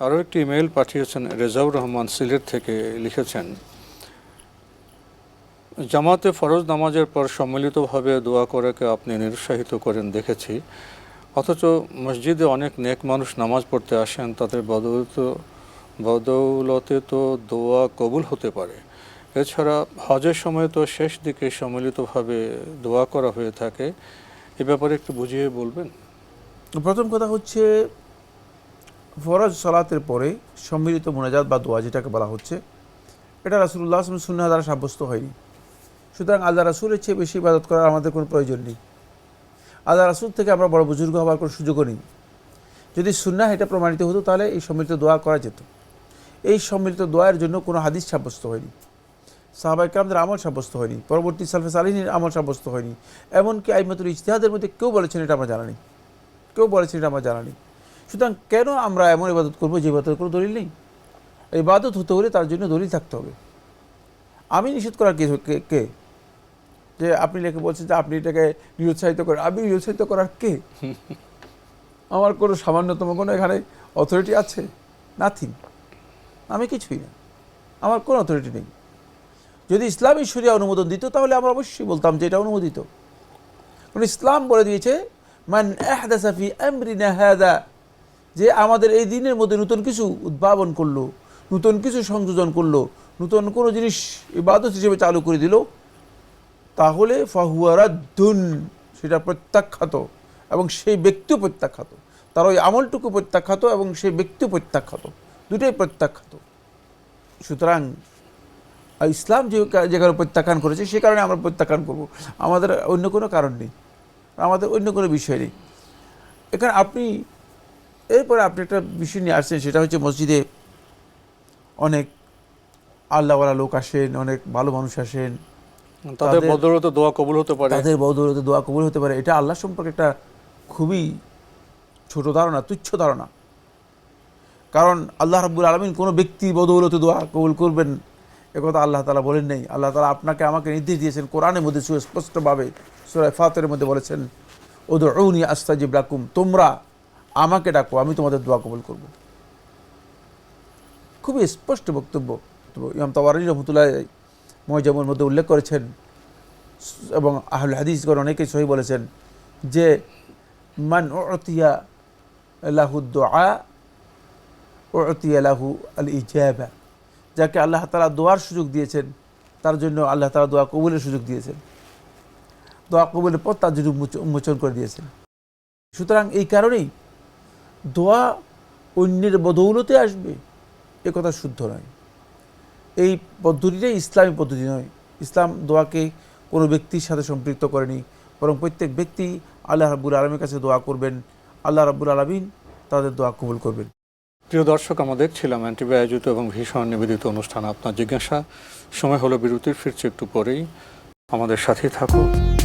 আরও একটি ইমেল পাঠিয়েছেন রেজাউর রহমান সিলেট থেকে লিখেছেন, জামাতে ফরজ নামাজের পর সম্মিলিতভাবে দোয়া করাকে আপনি নিরুৎসাহিত করেন দেখেছি। অথচ মসজিদে অনেক নেক মানুষ নামাজ পড়তে আসেন, তাদের বদৌলত, বদৌলতে তো দোয়া কবুল হতে পারে। এছাড়া হজের সময় তো শেষ দিকে সম্মিলিতভাবে দোয়া করা হয়ে থাকে। এ ব্যাপারে একটু বুঝিয়ে বলবেন? প্রথম কথা হচ্ছে ফরজ সালাতের পরে সম্মিলিত মোনাজাত বা দোয়া যেটাকে বলা হচ্ছে, এটা রাসুল্লাহ আসলাম সুন্না দ্বারা সাব্যস্ত হয়নি। সুতরাং আল্লাহ রাসুলের চেয়ে বেশি ইবাদত করার আমাদের কোনো প্রয়োজন নেই। আল্লাহ রাসুল থেকে আমরা বড় বুজুর্গ হওয়ার কোনো সুযোগও নেই। যদি সুন্না এটা প্রমাণিত হতো, তাহলে এই সম্মিলিত দোয়া করা যেত। এই সম্মিলিত দোয়ার জন্য কোনো হাদিস সাব্যস্ত হয়নি। সাহাবাইকরামদের আমল সাব্যস্ত হয়নি। পরবর্তী সালফে সালিনের আমল সাব্যস্ত হয়নি। এমনকি আইমাতুল ইজতিহাদের মধ্যে কেউ বলেছেন এটা আমরা জানা নেই। কেউ বলেছেন এটা আমরা জানা নেই। সুতরাং কেন আমরা এমন ইবাদত করব যে ইবাদতের কোনো দলিল নেই? ইবাদত হতে হলে তার জন্য দলিল থাকতে হবে। আমি নিষেধ করার কে, কে- যে আপনি লেখে বলছেন যে আপনি এটাকে নিরুৎসাহিত করেন। আমি নিরুৎসাহিত করার কে? আমার কোনো সামান্যতম কোনো এখানে অথরিটি আছে? নাথিং আমি কিছুই না। আমার কোনো অথরিটি নেই। যদি ইসলামী শরিয়া অনুমোদন দিত, তাহলে আমরা অবশ্যই বলতাম যে এটা অনুমোদিত। কারণ ইসলাম বলে দিয়েছে, মান আহদাসা ফি আমরিনা হাদা যে আমাদের এই দিনের মধ্যে নতুন কিছু উদ্ভাবন করল, নতুন কিছু সংযোজন করল, নতুন কোনো জিনিস ইবাদত হিসেবে চালু করে দিল, তাহলে ফাহুয়ারাদ্দুন সেটা প্রত্যাখ্যাত এবং সেই ব্যক্তিও প্রত্যাখ্যাত। তার ওই আমলটুকু প্রত্যাখ্যাত এবং সেই ব্যক্তিও প্রত্যাখ্যাত। দুটোই প্রত্যাখ্যাত। সুতরাং ইসলাম যে যে কারণে প্রত্যাখ্যান করেছে, সে কারণে আমরা প্রত্যাখ্যান করব। আমাদের অন্য কোনো কারণ নেই। আমাদের অন্য কোনো বিষয় নেই। এখানে আপনি এরপরে আপনি একটা বিষয় নিয়ে আসছেন সেটা হচ্ছে মসজিদে অনেক আল্লাহওয়ালা লোক আসেন অনেক ভালো মানুষ আসেন। তাদের বদৌলতে দোয়া কবুল হতে পারে। তাদের বদৌলতে দোয়া কবুল হতে পারে। এটা আল্লাহ সম্পর্কে একটা খুবই ছোট ধারণা তুচ্ছ ধারণা। কারণ আল্লাহ রাব্বুল আলমিন কোনো ব্যক্তি বদৌলতে দোয়া কবুল করবেন একথা আল্লাহ তালা বলেন নেই। আল্লাহ তালা আপনাকে আমাকে নির্দেশ দিয়েছেন কোরআনের মধ্যে সুস্পষ্টভাবে সুরায় ফাতের মধ্যে বলেছেন ওদৌনি আস্তাজিব রাকুম তোমরা আমাকে ডাকো, আমি তোমাদের দোয়া কবুল করব। খুবই স্পষ্ট বক্তব্য। ইমাম তাওয়ারি রহমতুল্লাহ মজামের মধ্যে উল্লেখ করেছেন এবং আহুল হাদিসগণ অনেকেই সহি বলেছেন যে, মান ওতিয়া লাহু দোয়া ওতিয়া লাহু আল ইজাবা যাকে আল্লাহ তালা দোয়ার সুযোগ দিয়েছেন, তার জন্য আল্লাহ তালা দোয়া কবুলের সুযোগ দিয়েছেন। দোয়া কবুলের পর তার জন্য উন্মোচন করে দিয়েছেন। সুতরাং এই কারণেই দোয়া অন্যের বদৌলতে আসবে, এ কথা শুদ্ধ নয়। এই পদ্ধতিটাই ইসলামী পদ্ধতি নয়। ইসলাম দোয়াকে কোনো ব্যক্তির সাথে সম্পৃক্ত করেনি, বরং প্রত্যেক ব্যক্তি আল্লাহ রাব্বুল আলমীর কাছে দোয়া করবেন। আল্লাহ রাব্বুল আলমিন তাদের দোয়া কবুল করবেন। প্রিয় দর্শক, আমাদের দেখছিলাম অ্যান্টিবি আয়োজিত এবং ভীষণ নিবেদিত অনুষ্ঠান আপনার জিজ্ঞাসা। সময় হলো বিরতির, ফিরছে একটু পরেই। আমাদের সাথেই থাকুন।